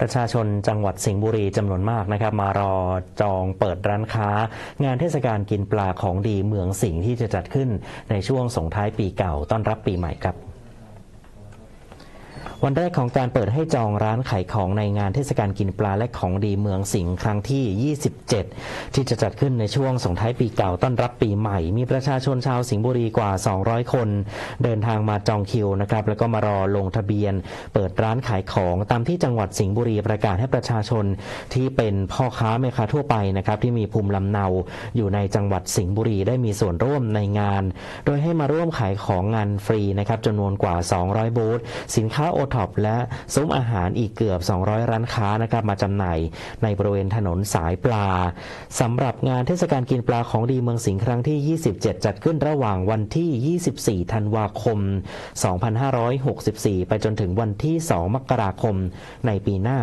ประชาชนจังหวัดสิงห์บุรีจำนวนมากนะครับ มารอจองเปิดร้านค้า งานเทศกาลกินปลาของดีเมืองสิงห์ที่จะจัดขึ้นในช่วงส่งท้ายปีเก่าต้อนรับปีใหม่ครับ วันแรกของการเปิดให้จองร้านขายของในงานเทศกาลกินปลาและของดีเมืองสิงห์ครั้งที่ 27 ที่จะจัดขึ้นในช่วงส่งท้ายปีเก่าต้อนรับปีใหม่ มีประชาชนชาวสิงห์บุรีกว่า 200 คน เดินทางมาจองคิวนะครับ แล้วก็มารอลงทะเบียน เปิดร้านขายของตามที่จังหวัดสิงห์บุรีประกาศให้ประชาชนที่เป็นพ่อค้าแม่ค้าทั่วไปนะครับที่มีภูมิลำเนาอยู่ในจังหวัดสิงห์บุรีได้มีส่วนร่วมในงาน โดยให้มาร่วมขายของงานฟรีนะครับจำนวนกว่า 200 บูธสินค้าโอทอปและซุ้มอาหารอีกเกือบ 200 ร้านค้านะครับมาจำหน่ายในบริเวณถนนสายปลาสำหรับงานเทศกาลกินปลาของดีเมืองสิงห์ครั้งที่ 27 จัดขึ้นระหว่างวันที่ 24 ธันวาคม 2564 ไปจนถึงวันที่ 2 มกราคม ในปีหน้า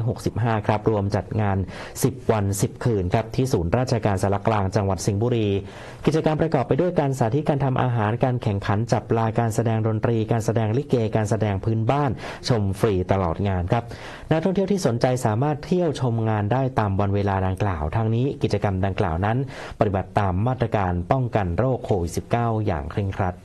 2565 ครับ รวมจัดงาน 10 วัน 10 คืนครับ ที่ศูนย์ราชการสารกลางจังหวัดสิงห์บุรี กิจกรรมประกอบไปด้วยการสาธิตการทำอาหาร การแข่งขันจับปลา การแสดงดนตรี การแสดงลิเก การแสดงพื้นบ้านชมฟรีตลอดงานครับนักท่องเที่ยวที่สนใจสามารถเที่ยวชมงานได้ตามวันเวลาดังกล่าวทางนี้กิจกรรมดังกล่าวนั้น ปฏิบัติตามมาตรการป้องกันโรคโควิด -19 อย่างเคร่งครัด